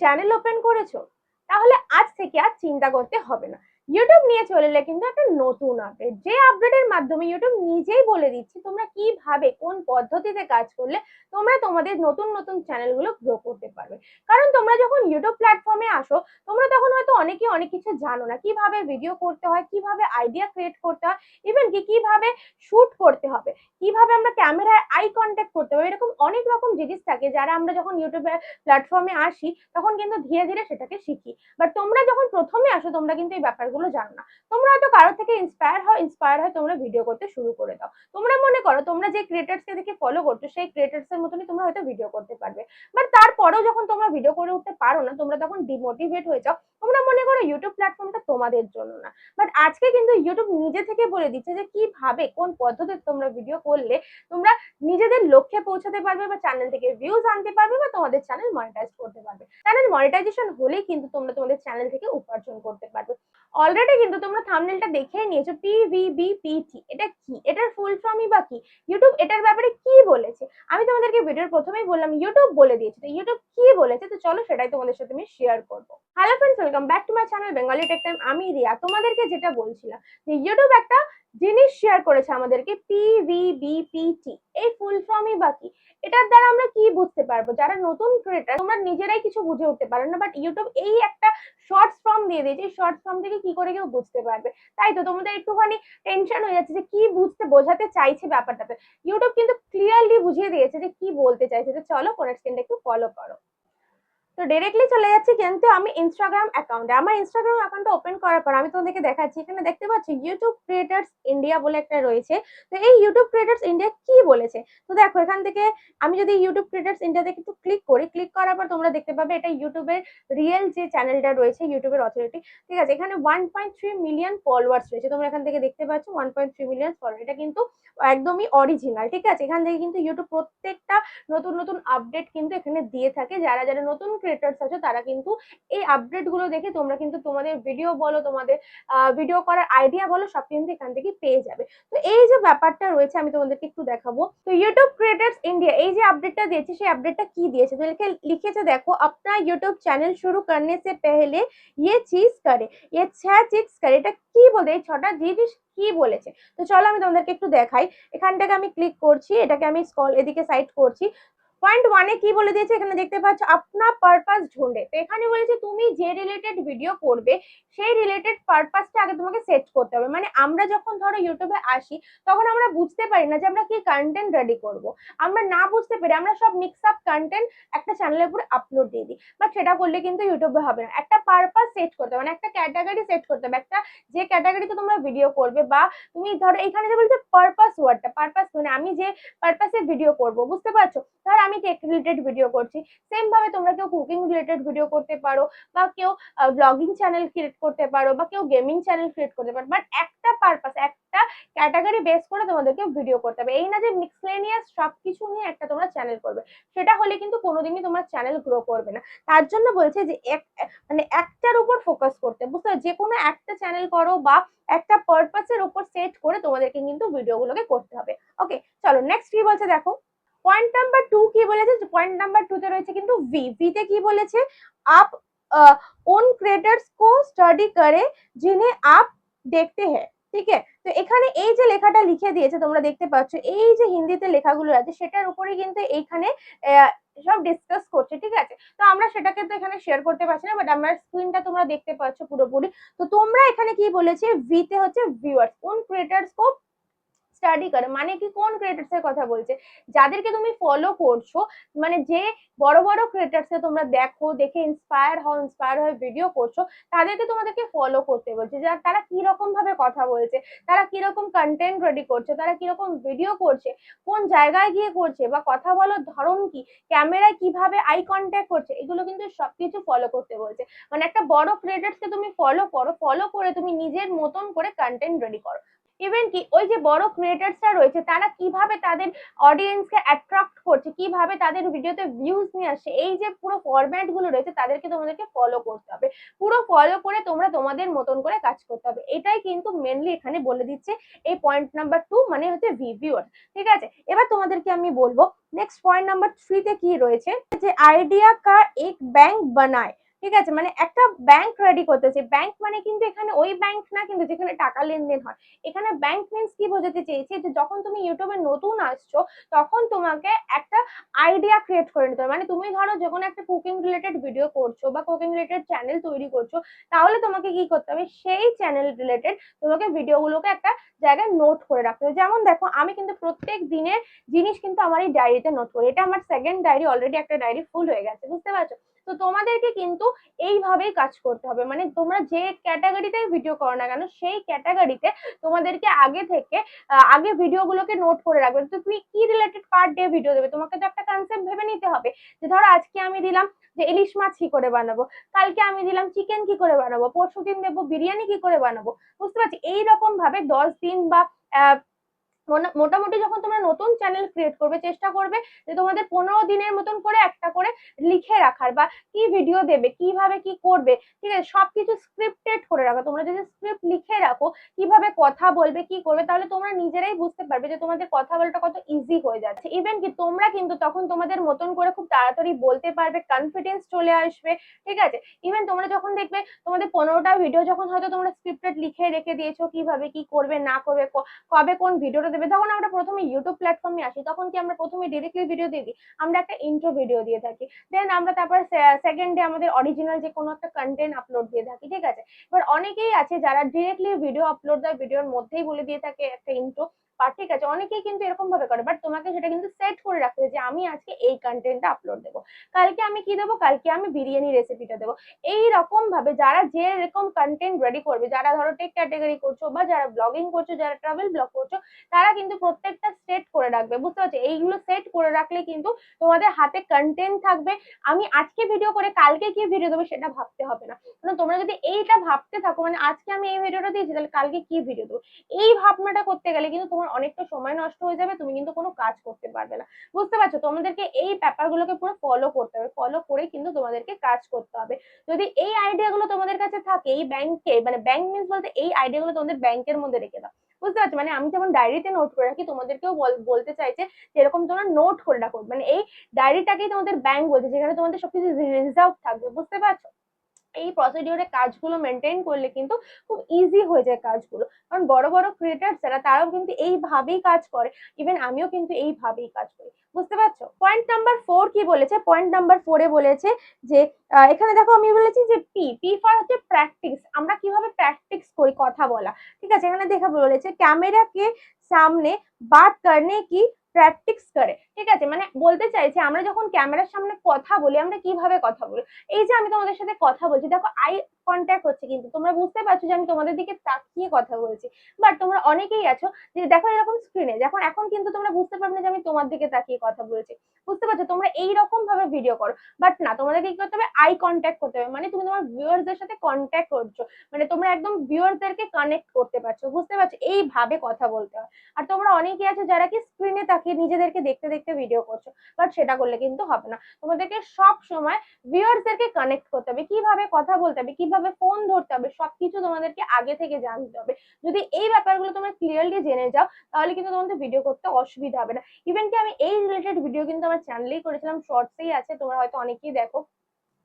Channel open করেছ, তাহলে আজ থেকে আর চিন্তা করতে হবে না। ইউটিউব নিয়ে চলে এলে কিন্তু একটা নতুন আপডেট যে আপডেটের মাধ্যমে ইউটিউব নিজেই বলে দিচ্ছে তোমরা কীভাবে, কোন পদ্ধতিতে কাজ করলে তোমরা তোমাদের নতুন নতুন চ্যানেলগুলো গ্রো করতে পারবে। কারণ তোমরা যখন ইউটিউব প্ল্যাটফর্মে আসো, তোমরা তখন হয়তো অনেকে অনেক কিছু জানো না। কীভাবে ভিডিও করতে হয়, কীভাবে আইডিয়া ক্রিয়েট করতে হয় ইভেন কি কীভাবে শুট করতে হবে। কীভাবে আমরা ক্যামেরায় আই কন্ট্যাক্ট করতে হবে এরকম অনেক রকম জিনিস থাকে যারা আমরা যখন ইউটিউবে প্ল্যাটফর্মে আসি, তখন কিন্তু ধীরে ধীরে সেটাকে শিখি। বাট তোমরা যখন প্রথমে আসো, তোমরা কিন্তু এই ব্যাপারগুলো জানো না। তোমরা হয়তো কারও থেকে ইন্সপায়ার হয় ইন্সপায়ার হয় তোমরা ভিডিও করতে শুরু করে দাও। তোমরা মনে করো, তোমরা যে ক্রিয়েটার্সকে দেখে ফলো করছ, সেই ক্রিয়েটার্স এর মতনই তোমরা হয়তো ভিডিও করতে পারবে। বাট তারপরেও যখন তোমরা ভিডিও করে উঠতে পারো না, তোমরা তখন ডিমোটিভেট হয়ে যাও। তোমরা মনে করো ইউটিউব প্ল্যাটফর্মটা তোমাদের জন্য না। বাট আজকে কিন্তু ইউটিউব নিজে থেকে বলে দিচ্ছে যে কীভাবে, কোন পদ্ধতিতে তোমরা ভিডিও করলে তোমরা নিজেদের লক্ষ্যে পৌঁছাতে পারবে বা চ্যানেল থেকে ভিউজ আনতে পারবে বা তোমাদের চ্যানেল মনিটাইজ করতে পারবে। চ্যানেল মনিটাইজেশন হলেই কিন্তু তোমরা তোমাদের চ্যানেল থেকে উপার্জন করতে পারবে। অলরেডি কিন্তু তোমরা থাম্বনেলটা দেখেই নিয়েছো পিভিবিপিটি এটা কি? এটার ফুল ফর্মই বা কি? ইউটিউব এটার ব্যাপারে কি বলেছে? আমি তোমাদেরকে ভিডিওর প্রথমেই বললাম ইউটিউব বলে দিয়েছে। তো ইউটিউব কি বলেছে? তো চলো সেটাই তোমাদের সাথে আমি শেয়ার করব। Hello friends welcome back to my channel Bengali tech time আমি রিয়া, তোমাদেরকে যেটা বলছিলাম যে ইউটিউব একটা জিনিস শেয়ার করেছে আমাদেরকে পিভিবিপিটি এই ফুল ফর্মই বা কি? এটার দ্বারা আমরা কি বুঝতে পারব? যারা নতুন ক্রিয়েটার তোমরা নিজেরাই কিছু বুঝে উঠতে পারো না বাট ইউটিউব এই একটা শর্টস ফর্ম দিয়ে দিয়েছে। এই শর্টস ফর্ম থেকে কি করে কেউ বুঝতে পারবে? তাই তো তোমাদের একটুখানি টেনশন হয়ে যাচ্ছে যে কি বুঝতে, বোঝাতে চাইছে ব্যাপারটাতে। ইউটিউব কিন্তু ক্লিয়ারলি বুঝিয়ে দিয়েছে যে কি বলতে চাইছে। তো চলো পরের একটু ফলো করো। তো ডিরেক্টলি চলে যাচ্ছি কিন্তু আমি ইনস্টাগ্রাম অ্যাকাউন্টে আমার ইনস্টাগ্রাম অ্যাকাউন্টটা ওপেন করার পর আমি তোমাদেরকে দেখাচ্ছি, এখানে দেখতে পাচ্ছি ইউটিউব ক্রিয়েটার্স ইন্ডিয়া বলে একটা রয়েছে। তো এই ইউটিউব ক্রিয়েটার্স ইন্ডিয়া কি বলেছে? তো দেখো, এখান থেকে আমি যদি ইউটিউব ক্রিয়েটার্স ইন্ডিয়াতে একটু ক্লিক করি ক্লিক করার পর তোমরা দেখতে পাবে এটা ইউটিউবের রিয়েল যে চ্যানেলটা রয়েছে ইউটিউবের অথরিটি ঠিক আছে, এখানে one point three million followers রয়েছে। তোমরা এখান থেকে দেখতে পাচ্ছ one point three million follower এটা কিন্তু একদমই অরিজিনাল ঠিক আছে, এখান থেকে কিন্তু ইউটিউব প্রত্যেকটা নতুন নতুন আপডেট কিন্তু এখানে দিয়ে থাকে। যারা যারা নতুন ক্রিয়েটার্স আছে, তারা কিন্তু এই আপডেটগুলো দেখে তোমরা কিন্তু তোমাদের ভিডিও বলো, তোমাদের ভিডিও করার আইডিয়া বলো, সব কিন্তু এখান থেকে পেয়ে যাবে। তো এই যে ব্যাপারটা রয়েছে, আমি তোমাদেরকে একটু দেখাবো। তো ইউটিউব ক্রিয়েটার্স ইন্ডিয়া এই যে আপডেটটা দিয়েছে, সেই আপডেটটা কি দিয়েছে? তো লিখেছে, দেখো, আপনার ইউটিউব চ্যানেল শুরু করনে সে পেহলে ইয়ে চিজ করে ইয়ে ছ্যা চিজ করে, এটা কি বলে? এই ছটা জিনিস কি বলেছে? তো চলো আমি তোমাদেরকে একটু দেখাই। এখানটাকে আমি ক্লিক করছি, এটাকে আমি স্কল এদিকে সাইড করছি। পয়েন্ট ওয়ানে কি বলে দিয়েছে? এখানে দেখতে পাচ্ছ, আপনা পারপাস ঢুঁড়ে। তো এখানে বলেছে, তুমি যে রিলেটেড ভিডিও করবে, সেই রিলেটেড পারপাসটা আগে তোমাকে সেট করতে হবে। মানে আমরা যখন ধরো ইউটিউবে আসি, তখন আমরা বুঝতে পারি না যে আমরা কি কন্টেন্ট রেডি করব। আমরা না বুঝতে পেরে আমরা সব মিক্স আপ কন্টেন্ট একটা চ্যানেলের উপরে আপলোড দিয়ে দিই। বাট সেটা করলে কিন্তু ইউটিউবে হবে না। একটা পারপাস সেট করতে হবে মানে একটা ক্যাটাগরি সেট করতে হবে। একটা যে ক্যাটাগরিতে তোমরা ভিডিও করবে বা তুমি ধরো, এখানে যে বলছে পারপাস ওয়ার্ডটা পারপাস মানে আমি যে পারপাসে ভিডিও করব, বুঝতে পারছ? ধর আমি টেক রিলেটেড ভিডিও করছি। সেম ভাবে তোমরা কেউ কুকিং রিলেটেড ভিডিও করতে পারো বা কেউ ব্লগিং চ্যানেল ক্রিয়েট করতে পারো বা কেউ গেমিং চ্যানেল ক্রিয়েট করতে পারো। বাট একটা পারপাস একটা ক্যাটাগরি বেস করে তোমাদেরকে ভিডিও করতে হবে। এই না যে মিক্সলেনিয়াস সবকিছু নিয়ে একটা তোমরা চ্যানেল করবে। সেটা হলে কিন্তু কোনোদিনই তোমার চ্যানেল গ্রো করবে না। তার জন্য বলছে যে এক মানে একটার উপর ফোকাস করতে। বুঝতে? যে কোনো একটা চ্যানেল করো বা একটা পারপাসের উপর সেট করে তোমাদেরকে কিন্তু ভিডিওগুলোকে করতে হবে। ওকে চলো নেক্সট কি বলছে দেখো। পয়েন্ট নাম্বার টু কি বলেছে? পয়েন্ট নাম্বার টুতে রয়েছে কিন্তু ভি ভিতে কি বলেছে? আপ ওন क्रिएटर्स কো স্টাডি করে যিনি আপ দেখতে हैं ঠিক আছে? তো এখানে এই যে লেখাটা লিখে দিয়েছে, তোমরা দেখতে পাচ্ছ, এই যে হিন্দিতে লেখাগুলো আছে, সেটার উপরে কিন্তু এইখানে সব ডিসকাস করছে, ঠিক আছে? তো আমরা সেটাকে তো এখানে শেয়ার করতে পারছি না বাট আমার স্ক্রিনটা তোমরা দেখতে পাচ্ছ পুরোপুরি। তো তোমরা এখানে কি বলেছে? ভিতে হচ্ছে ভিউয়ার্স কোন ক্রিয়েটার্স কোপ স্টাডি করে। মানে কি? কোন ক্রিয়েটার্স এর কথা বলছে? যাদেরকে তুমি ফলো করছ মানে যে বড় বড় ক্রিয়েটার্স তোমরা দেখো, দেখে ইন্সপায়ার হও ইন্সপায়ার হয়ে ভিডিও করছ, তাদেরকে তোমাদেরকে ফলো করতে বলছে। যে, তারা কি রকম ভাবে কথা বলছে? তারা কি রকম কন্টেন্ট রেডি করছে? তারা কি রকম ভিডিও করছে? কোন জায়গায় গিয়ে করছে? বা কথা বলার ধরন কি? ক্যামেরায় কীভাবে আই কন্ট্যাক্ট করছে? এগুলো কিন্তু সবকিছু ফলো করতে বলছে। মানে একটা বড় ক্রিয়েটার্স কে তুমি ফলো করো ফলো করে তুমি নিজের মতন করে কন্টেন্ট রেডি করো। ইভেন কি, ওই যে বড় ক্রিয়েটার্সরা রয়েছে, তারা কীভাবে তাদের অডিয়েন্সকে অ্যাট্রাক্ট করছে, কীভাবে তাদের ভিডিওতে ভিউজ নিয়ে আসছে, এই যে পুরো ফরম্যাটগুলো রয়েছে, তাদেরকে তোমাদেরকে ফলো করতে হবে। পুরো ফলো করে তোমরা তোমাদের মতন করে কাজ করতে হবে। এটাই কিন্তু মেনলি এখানে বলে দিচ্ছে এই পয়েন্ট নাম্বার টু মানে হচ্ছে ভিভিওর ঠিক আছে? এবার তোমাদেরকে আমি বলব নেক্সট পয়েন্ট নাম্বার থ্রিতে কি রয়েছে? যে আইডিয়া কা এক ব্যাংক বানায়। ঠিক আছে? মানে একটা ব্যাংক রেডি করতেছে। ব্যাংক মানে কিন্তু এখানে ওই ব্যাংক না, কিন্তু যেখানে টাকা লেনদেন হয়। এখানে ব্যাংক মিন্স কি বোঝাতে চেয়েছে যে যখন তুমি ইউটিউবে নতুন আসছো, তখন তোমাকে একটা আইডিয়া ক্রিয়েট করে নিতে হবে। মানে তুমি ধরো যখন একটা কুকিং রিলেটেড ভিডিও করছ বা কুকিং রিলেটেড চ্যানেল তৈরি করছ, তাহলে তোমাকে কি করতে হবে? সেই চ্যানেল রিলেটেড তোমাকে ভিডিওগুলোকে একটা জায়গায় নোট করে রাখতে হবে। যেমন দেখো, আমি কিন্তু প্রত্যেক দিনের জিনিস কিন্তু আমার এই ডায়েরিতে নোট করি। এটা আমার সেকেন্ড ডায়েরি অলরেডি একটা ডায়েরি ফুল হয়ে গেছে। বুঝতে পারছ? তো তোমাদেরকে কিন্তু এইভাবেই কাজ করতে হবে। মানে তোমরা যে ক্যাটাগরিতে ভিডিও করো না কেন, সেই ক্যাটাগরিতে তোমাদেরকে আগে থেকে আগে ভিডিওগুলোকে নোট করে রাখবে। তো তুমি কি রিলেটেড পার ডে ভিডিও দেবে? তোমাকে তো একটা কনসেপ্ট ভেবে নিতে হবে যে, ধরো আজকে আমি দিলাম যে ইলিশ মাছ কি করে বানাবো? কালকে আমি দিলাম চিকেন কি করে বানাবো? পরশু দিন দেবো বিরিয়ানি কি করে বানাবো? বুঝতে পারছি? এইরকম ভাবে দশ দিন বা মোটামুটি যখন তোমরা নতুন চ্যানেল ক্রিয়েট করবে, চেষ্টা করবে যে তোমাদের পনেরো দিনের মতন করে একটা করে লিখে রাখার বা কি ভিডিও দেবে, কীভাবে কি করবে, ঠিক আছে? সবকিছু স্ক্রিপ্টেড করে রাখো। তোমরা যদি স্ক্রিপ্ট লিখে রাখো, কীভাবে কথা বলবে, কি করবে, তাহলে তোমরা নিজেরাই বুঝতে পারবে যে তোমাদের কথা বলাটা কত ইজি হয়ে যাচ্ছে। ইভেন কি তোমরা কিন্তু তখন তোমাদের মতন করে খুব তাড়াতাড়ি বলতে পারবে কনফিডেন্স চলে আসবে, ঠিক আছে? ইভেন তোমরা যখন দেখবে তোমাদের পনেরোটা ভিডিও যখন হয়তো তোমরা স্ক্রিপ্টেড লিখে রেখে দিয়েছ, কীভাবে কি করবে, না করবে কবে কোন ভিডিওটা দেবে। যখন আমরা প্রথমে ইউটিউব প্ল্যাটফর্মে আসি, তখন কি আমরা প্রথমে ডিরেক্টলি ভিডিও দিয়ে দিই? আমরা একটা ইন্ট্রো ভিডিও দিয়ে থাকি। দেন আমরা তারপর সেকেন্ড ডে আমাদের অরিজিনাল যে কোনো একটা কন্টেন্ট আপলোড দিয়ে থাকি, ঠিক আছে? এবার অনেকেই আছে যারা ডিরেক্টলি ভিডিও আপলোড দেয় ভিডিওর মধ্যেই বলে দিয়ে থাকে একটা ইন্ট্রো ঠিক আছে, অনেকেই কিন্তু এরকম ভাবে করে বাট তোমাকে সেটা কিন্তু সেট করে রাখতে যে আমি আজকে এই কন্টেন্টটা আপলোড দেবো। কালকে আমি কি দেবো? কালকে আমি বিরিয়ানি রেসিপিটা দেবো। এই রকম ভাবে যারা যে রকম কন্টেন্ট রেডি করবে, যারা ধরো টেক ক্যাটাগরি করছ বা যারা ব্লগিং করছ, যারা ট্রাভেল ব্লগ করছ, তারা কিন্তু প্রত্যেকটা সেট করে রাখবে, বুঝতে পারছ? এইগুলো সেট করে রাখলে কিন্তু তোমাদের হাতে কন্টেন্ট থাকবে। আমি আজকে ভিডিও করে কালকে কি ভিডিও দেবো, সেটা ভাবতে হবে না। মানে তোমরা যদি এইটা ভাবতে থাকো মানে আজকে আমি এই ভিডিওটা দিয়েছি, তাহলে কালকে কি ভিডিও দেবো? এই ভাবনাটা করতে গেলে কিন্তু তোমার অনেকটা সময় নষ্ট হয়ে যাবে, তুমি কিন্তু কোনো কাজ করতে পারবে না। বুঝতে পারছ? তোমাদেরকে এই ব্যাপারগুলোকে পুরো ফলো করতে হবে। ফলো করে কিন্তু তোমাদেরকে কাজ করতে হবে। যদি এই আইডিয়াগুলো তোমাদের কাছে থাকে, এই ব্যাংকে মানে ব্যাংক মিন্স বলতে এই আইডিয়াগুলো তোমাদের ব্যাংকের মধ্যে রেখে দাও। বুঝতে পারছ? মানে আমি যেমন ডায়েরিতে নোট করে রাখি, তোমাদেরকেও বল- বলতে চাইছে যে এরকম তোমরা নোট করে রাখো। মানে এই ডায়েরিটাকেই তোমাদের ব্যাংক বলছে, যেখানে তোমাদের সবকিছু রিজার্ভ থাকবে। বুঝতে পারছ? এই প্রসিডিওরে কাজগুলো মেনটেন করলে কিন্তু খুব ইজি হয়ে যায় কাজগুলো। কারণ বড় বড় ক্রিয়েটার যারা তারাও কিন্তু এইভাবেই কাজ করে। ইভেন আমিও কিন্তু এইভাবেই কাজ করি। বুঝতে পারছ? পয়েন্ট নাম্বার ফোর কি বলেছে? পয়েন্ট নাম্বার ফোরে বলেছে যে এখানে দেখো আমি বলেছি যে পি পি ফর হচ্ছে প্র্যাকটিস আমরা কীভাবে প্র্যাকটিস করি কথা বলা। ঠিক আছে? এখানে দেখা বলেছে ক্যামেরাকে সামনে বাত করনে কি প্র্যাকটিস করে। ঠিক আছে? মানে বলতে চাইছে, আমরা যখন ক্যামেরার সামনে কথা বলি, আমরা কীভাবে কথা বলি? এই যে আমি তোমাদের সাথে কথা বলছি, দেখো আই কন্ট্যাক্ট হচ্ছে কিন্তু। তোমরা বুঝতে পারছ যে আমি তোমাদের দিকে তাকিয়ে কথা বলছি। বাট তোমরা অনেকেই আছো যে দেখো এরকম স্ক্রিনে যখন এখন কিন্তু তোমরা বুঝতে পারবে না যে আমি তোমার দিকে তাকিয়ে কথা বলছি। বুঝতে পারছ? তোমরা এইরকম ভাবে ভিডিও করো। বাট না তোমাদেরকে কি করতে হবে? আই কন্ট্যাক্ট করতে হবে। মানে তুমি তোমার ভিউয়ার্সদের সাথে কন্ট্যাক্ট করছ। মানে তোমরা একদম ভিউয়ার্সদেরকে কানেক্ট করতে পারছ। বুঝতে পারছ? এইভাবে কথা বলতে হয়। আর তোমরা অনেকেই আছো যারা কি স্ক্রিনে তাকিয়ে নিজেদেরকে দেখতে দেখতে ভিডিও করছ বাট সেটা করলে কিন্তু হবে না। তোমাদেরকে সব সময় ভিউয়ার্সদেরকে কানেক্ট করতে হবে, কীভাবে কথা বলতে হবে, কীভাবে ফোন ধরতে হবে, সবকিছু তোমাদেরকে আগে থেকে জানতে হবে। যদি এই ব্যাপারগুলো তোমরা ক্লিয়ারলি জেনে যাও, তাহলে কিন্তু তোমাদের ভিডিও করতে অসুবিধা হবে না। ইভেন কি আমি এই রিলেটেড ভিডিও কিন্তু আমার চ্যানেলেই করেছিলাম শর্টসেই আছে, তোমরা হয়তো অনেকেই দেখো।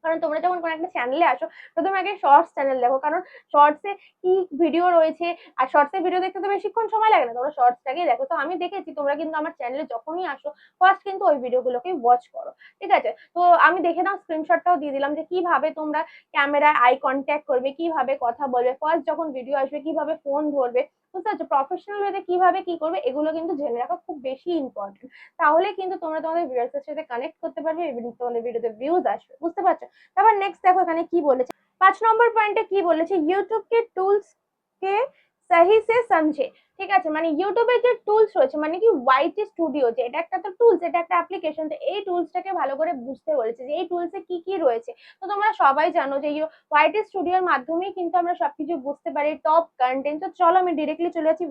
কারণ তোমরা যখন কোনো একটা চ্যানেলে আসো, প্রথমে আগে শর্টস চ্যানেল দেখো। কারণ শর্টসে কি ভিডিও রয়েছে, আর শর্টসে ভিডিও দেখতে তো বেশিক্ষণ সময় লাগে না। তোমরা শর্টসটাকেই দেখো। তো আমি দেখেছি, তোমরা কিন্তু আমার চ্যানেলে যখনই আসো ফার্স্ট কিন্তু ওই ভিডিওগুলোকে ওয়াচ করো। ঠিক আছে? তো আমি দেখে নাও স্ক্রিনশটটাও দিয়ে দিলাম যে কীভাবে তোমরা ক্যামেরায় আই কন্ট্যাক্ট করবে, কীভাবে কথা বলবে। ফার্স্ট যখন ভিডিও আসবে, কীভাবে ফোন ধরবে বুঝতে পারছ? প্রফেশনাল ওয়েতে কীভাবে কি করবে, এগুলো কিন্তু জেনে রাখা খুব বেশি ইম্পর্টেন্ট তাহলে কিন্তু তোমরা তোমাদের ভিউয়ার্সের সাথে কানেক্ট করতে পারবে, এবং তোমাদের ভিডিওতে ভিউজ আসবে, বুঝতে পারছ? তারপর নেক্সট দেখো এখানে কি বলেছে। পাঁচ নম্বর পয়েন্টে কি বলেছে ইউটিউব কে টুলস কে সহি সে সমঝে। ঠিক আছে? মানে ইউটিউবে যে টুলস রয়েছে মানে কি ওয়াইটি স্টুডিও যে, এটা একটা তো টুলস এটা একটা অ্যাপ্লিকেশন তো এই টুলসটাকে ভালো করে বুঝতে বলেছে যে, এই টুলসে কি কি রয়েছে। তো তোমরা সবাই জানো যে ওয়াইটি স্টুডিওর মাধ্যমেই কিন্তু আমরা সবকিছু বুঝতে পারি টপ কন্টেন্ট তো চলো আমি ডিরেক্টলি চলে যাচ্ছি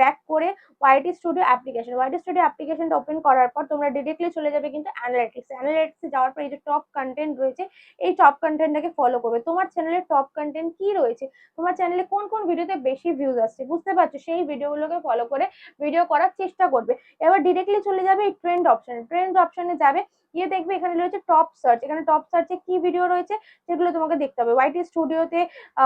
ব্যাক করে YT studio application YT studio অ্যাপ্লিকেশনটা ওপেন করার পর তোমরা ডিরেক্টলি চলে যাবে কিন্তু অ্যানালিটিক্স অ্যানালিটিক্সে যাওয়ার পর এই যে টপ কন্টেন্ট রয়েছে, এই টপ কন্টেন্টটাকে ফলো করবে। তোমার চ্যানেলের টপ কন্টেন্ট কি রয়েছে? তোমার চ্যানেলে কোন কোন ভিডিওতে বেশি ভিউজ আসছে? বুঝতে পারছ? সেই ভিডিওগুলোকে ফলো করে ভিডিও করার চেষ্টা করবে। এবার ডিরেক্টলি চলে যাবে এই ট্রেন্ড অপশনে ট্রেন্ড অপশনে যাবে, গিয়ে দেখবে এখানে রয়েছে টপ সার্চ এখানে টপ সার্চে কি ভিডিও রয়েছে সেগুলো তোমাকে দেখতে হবে। ওয়াইটি স্টুডিওতে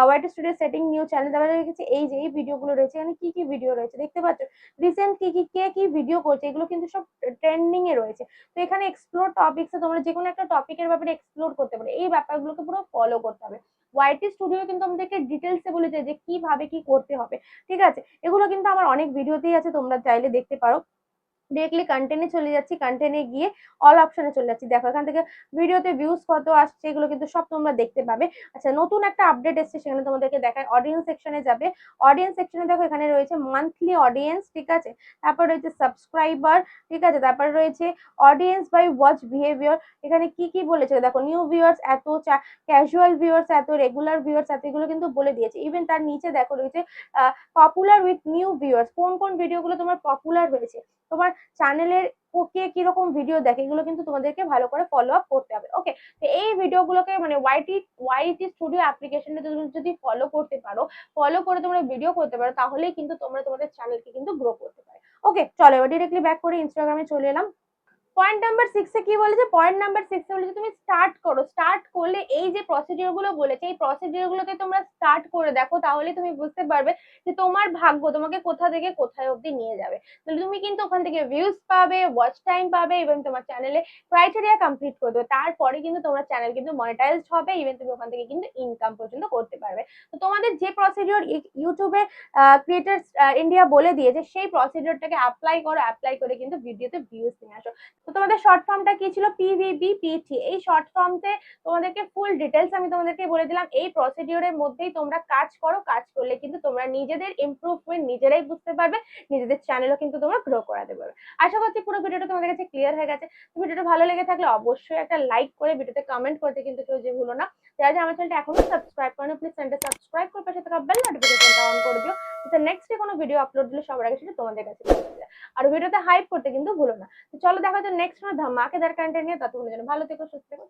YT studio setting new channel দেওয়া রেখেছে এই যে, এই ভিডিওগুলো রয়েছে। এখানে কি কি ভিডিও রয়েছে? দেখতে পাচ্ছ? রিসেন্ট কি কি, কে কি ভিডিও করছে? এগুলো কিন্তু সব ট্রেন্ডিং এ রয়েছে। তো এখানে এক্সপ্লোর টপিক্সে তোমরা যে কোনো একটা টপিকের ব্যাপারে এক্সপ্লোর করতে পারো। এই ব্যাপারগুলোকে পুরো ফলো করতে হবে। ওয়াইটি স্টুডিও কিন্তু আমাদেরকে ডিটেলসে বলেছে যে কীভাবে কি করতে হবে। ঠিক আছে? এগুলো কিন্তু আমার অনেক ভিডিওতেই আছে, তোমরা চাইলে দেখতে পারো। ডিরেক্টলি কন্টেন্টে চলে যাচ্ছি কন্টেন্টে গিয়ে অল অপশনে চলে যাচ্ছি। দেখো, এখান থেকে ভিডিওতে ভিউজ কত আসছে, এগুলো কিন্তু সব তোমরা দেখতে পাবে। আচ্ছা নতুন একটা আপডেট এসছে, সেখানে তোমাদেরকে দেখায়। অডিয়েন্স সেকশনে যাবে। অডিয়েন্স সেকশনে দেখো, এখানে রয়েছে মান্থলি অডিয়েন্স ঠিক আছে? তারপর রয়েছে সাবস্ক্রাইবার ঠিক আছে? তারপর রয়েছে অডিয়েন্স বাই ওয়াচ বিহেভিয়ার এখানে কি কি বলেছে? দেখো নিউ ভিউয়ার্স এত ক্যাজুয়াল ভিউয়ার্স এত রেগুলার ভিউয়ার্স এত, এগুলো কিন্তু বলে দিয়েছে। ইভেন তার নিচে দেখো রয়েছে পপুলার উইথ নিউ ভিউয়ার্স কোন কোন ভিডিওগুলো তোমার পপুলার হয়েছে? তোমার চ্যানেলের কে কীরকম ভিডিও দেখে, এগুলো কিন্তু তোমাদেরকে ভালো করে ফলো আপ করতে হবে। ওকে তো এই ভিডিওগুলোকে মানে ওয়াইটি ওয়াইটি স্টুডিও অ্যাপ্লিকেশনটা যদি ফলো করতে পারো ফলো করে তোমরা ভিডিও করতে পারো, তাহলেই কিন্তু তোমরা তোমাদের চ্যানেলকে কিন্তু গ্রো করতে পারো। ওকে চলো এবার ডিরেক্টলি ব্যাক করে ইনস্টাগ্রামে চলে এলাম। পয়েন্ট নাম্বার সিক্সে কি বলেছে? পয়েন্ট নাম্বার সিক্সে বলেছে, তুমি স্টার্ট করো। স্টার্ট করলে এই যে প্রসিডিওরগুলো বলেছে, এই প্রসিডিওর গুলোকে তোমরা স্টার্ট করে দেখো, তাহলে তুমি বুঝতে পারবে যে তোমার ভাগ্য তোমাকে কোথা থেকে কোথায় অবধি নিয়ে যাবে। তাহলে তুমি কিন্তু ওখান থেকে ভিউজ পাবে ওয়াচ টাইম পাবে এবং তোমার চ্যানেলে ক্রাইটেরিয়া কমপ্লিট করে দেবে। তারপরে কিন্তু তোমার চ্যানেল কিন্তু মনিটাইজড হবে ইভেন তুমি ওখান থেকে কিন্তু ইনকাম পর্যন্ত করতে পারবে। তো তোমাদের যে প্রসিডিওর ইউটিউবে ক্রিয়েটার্স ইন্ডিয়া বলে দিয়েছে, সেই প্রসিডিওরটাকে অ্যাপ্লাই করো অ্যাপ্লাই করে কিন্তু ভিডিওতে ভিউজ নিয়ে আসো। তো তোমাদের শর্ট ফর্মটা কি ছিল? পিভিবি পিটি এই শর্ট ফর্মতে তোমাদেরকে ফুল ডিটেলস আমি তোমাদেরকে বলে দিলাম। এই প্রসিডিওরের মধ্যেই তোমরা কাজ করো, কাজ করলে কিন্তু তোমরা নিজেদের ইমপ্রুভমেন্ট নিজেরাই বুঝতে পারবে, নিজেদের চ্যানেলও কিন্তু তোমরা গ্রো করাতে পারবে। আশা করছি পুরো ভিডিওটা তোমাদের কাছে ক্লিয়ার হয়ে গেছে। ভিডিওটা ভালো লেগে থাকলে অবশ্যই একটা লাইক করে, ভিডিওতে কমেন্ট করতে কিন্তু কেউ যে ভুলো না। যারা আমার চ্যানেলটা এখনও সাবস্ক্রাইব করেন প্লিজ চ্যানেলটা সাবস্ক্রাইব করে পাশে থাকা বেল নোটিফিকেশনটা অন করে দিও। যাতে নেক্সট কোনো ভিডিও আপলোড দিলে সবার আগে সেটা তোমাদের কাছে পৌঁছে যায়। আর ভিডিওতে হাইপ করতে কিন্তু ভুলো না। তো চলো দেখা যাচ্ছে নেক্সট কোনো ধামাকেদার কন্টেন্ট নিয়ে। ততক্ষণের জন্য ভালো থেকো, সুস্থ থেকো